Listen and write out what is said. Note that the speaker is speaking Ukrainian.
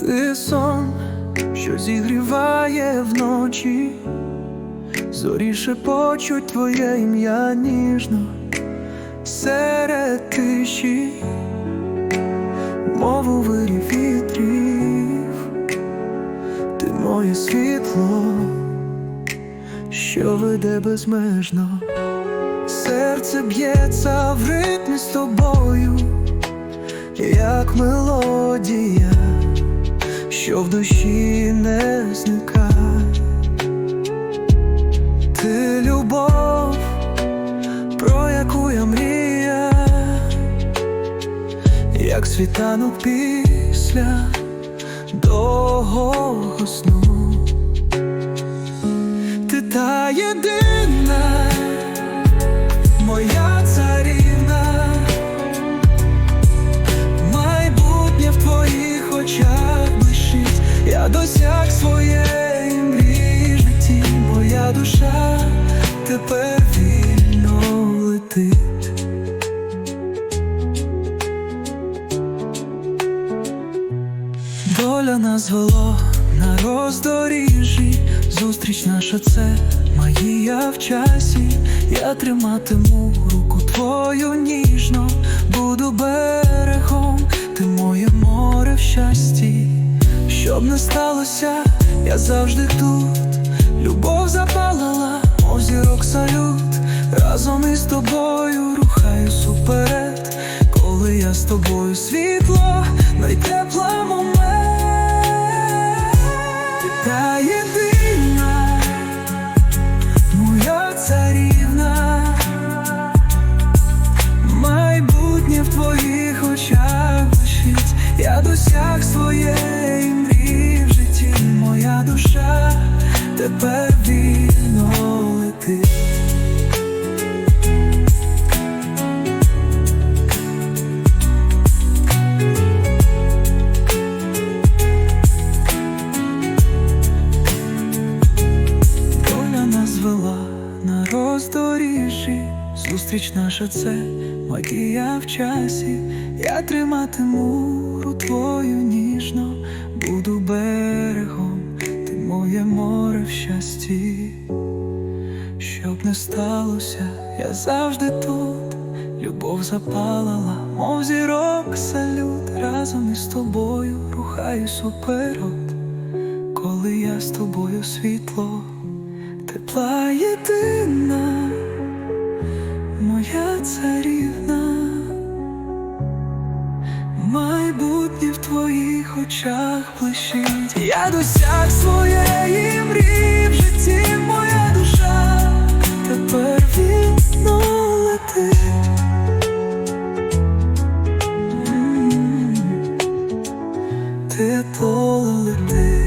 Ти сон, що зігріває вночі, зорі шепочуть твоє ім'я ніжно серед тиші, мову вирі вітрів, ти моє світло, що веде безмежно, серце б'ється в ритмі з тобою, як мелодія що в душі не зникає, ти любов, про яку я мріяв, як світанок після довгого сну, ти та єдина, душа тепер вільно летить. Доля нас вело на роздоріжжі, зустріч наша це магія в часі. Я триматиму руку твою ніжно, буду берегом, ти моє море в щасті. Щоб не сталося, я завжди тут. Любов запалала, мов зірок салют. Разом із тобою рухаюсь уперед, коли я з тобою світло, найтепла тепер вільно летить. Доля нас вела на роздоріжжі, зустріч наша це магія в часі. Я триматиму ру твою ніжно, щасті. Щоб не сталося, я завжди тут. Любов запалала, мов зірок салют. Разом із тобою рухаюсь уперед, коли я з тобою світло, тепла єдина, моя царівна, майбутнє в твоїх очах блищить. Я досяг своєї мрії ти то лети.